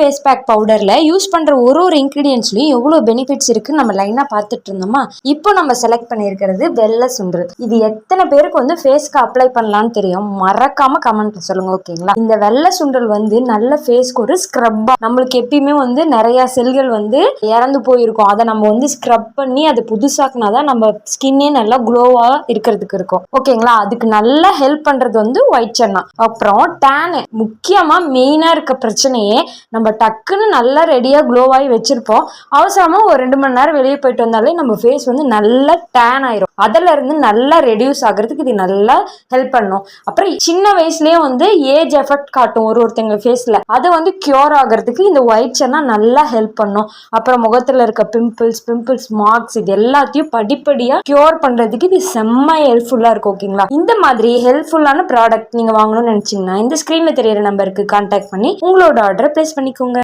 Face pack பவுடரில் use பண்ணுற ஒரு ஒரு இன்கிரீடியன்ஸ்லயும் எவ்வளோ பெனிஃபிட்ஸ் இருக்கு நம்ம லைனாக பார்த்துட்டு இருந்தோமா? இப்போ நம்ம செலக்ட் பண்ணியிருக்கிறது வெள்ளை சுண்டல். இது எத்தனை பேருக்கு வந்து ஃபேஸ்க்கு அப்ளை பண்ணலான்னு தெரியும்? மறக்காம கமெண்ட்ல சொல்லுங்க ஓகேங்களா இந்த வெள்ளை சுண்டல் வந்து நல்ல ஃபேஸ்க்கு ஒரு ஸ்க்ரப்பா நம்மளுக்கு எப்பயுமே வந்து நிறைய செல்கள் வந்து இறந்து போயிருக்கும். அதை நம்ம வந்து ஸ்க்ரப் பண்ணி அதை புதுசாக்குனா தான் நம்ம ஸ்கின்னே நல்லா க்ளோவாக இருக்கிறதுக்கு இருக்கும். ஓகேங்களா அதுக்கு நல்லா ஹெல்ப் பண்றது வந்து ஒயிட் சன்னா அப்புறம் டேனு முக்கியமாக மெயினாக இருக்க பிரச்சனையே நம்ம டக்குன்னு நல்லா ரெடியாக க்ளோவாகி வச்சுருப்போம். அவசரமாக ஒரு ரெண்டு மணி நேரம் வெளியே போயிட்டு வந்தாலே நம்ம ஃபேஸ் வந்து நல்லா டேன் ஆயிரும். அதிலிருந்து நல்லா ரெடியூஸ் ஆகுறதுக்கு இது நல்லா ஹெல்ப் பண்ணும். அப்புறம் சின்ன வயசுலேயே வந்து ஏஜ் எஃபெக்ட் காட்டும் ஒரு ஒருத்தங்க ஃபேஸில் அது வந்து க்யூர் ஆகுறதுக்கு இந்த ஒயிட் சன்னா நல்லா ஹெல்ப் பண்ணும். அப்புறம் முகத்தில் இருக்க பிம்பிள்ஸ் பிம்பிள்ஸ் மார்க்ஸ் இது எல்லாத்தையும் படிப்படியாக க்யூர் பண்ணுறதுக்கு இது செம்ம ஹெல்ப்ஃபுல்லாக இருக்கும் ஓகேங்களா இந்த மாதிரி ஹெல்ப்ஃபுல்லான ப்ராடக்ட் நீங்கள் வாங்கணும்னு நினச்சிங்கன்னா இந்த ஸ்க்ரீனில் தெரியிற நம்பருக்கு கான்டாக்ட் பண்ணி உங்களோட ஆர்டரை பிளேஸ் பண்ணிக்கோங்க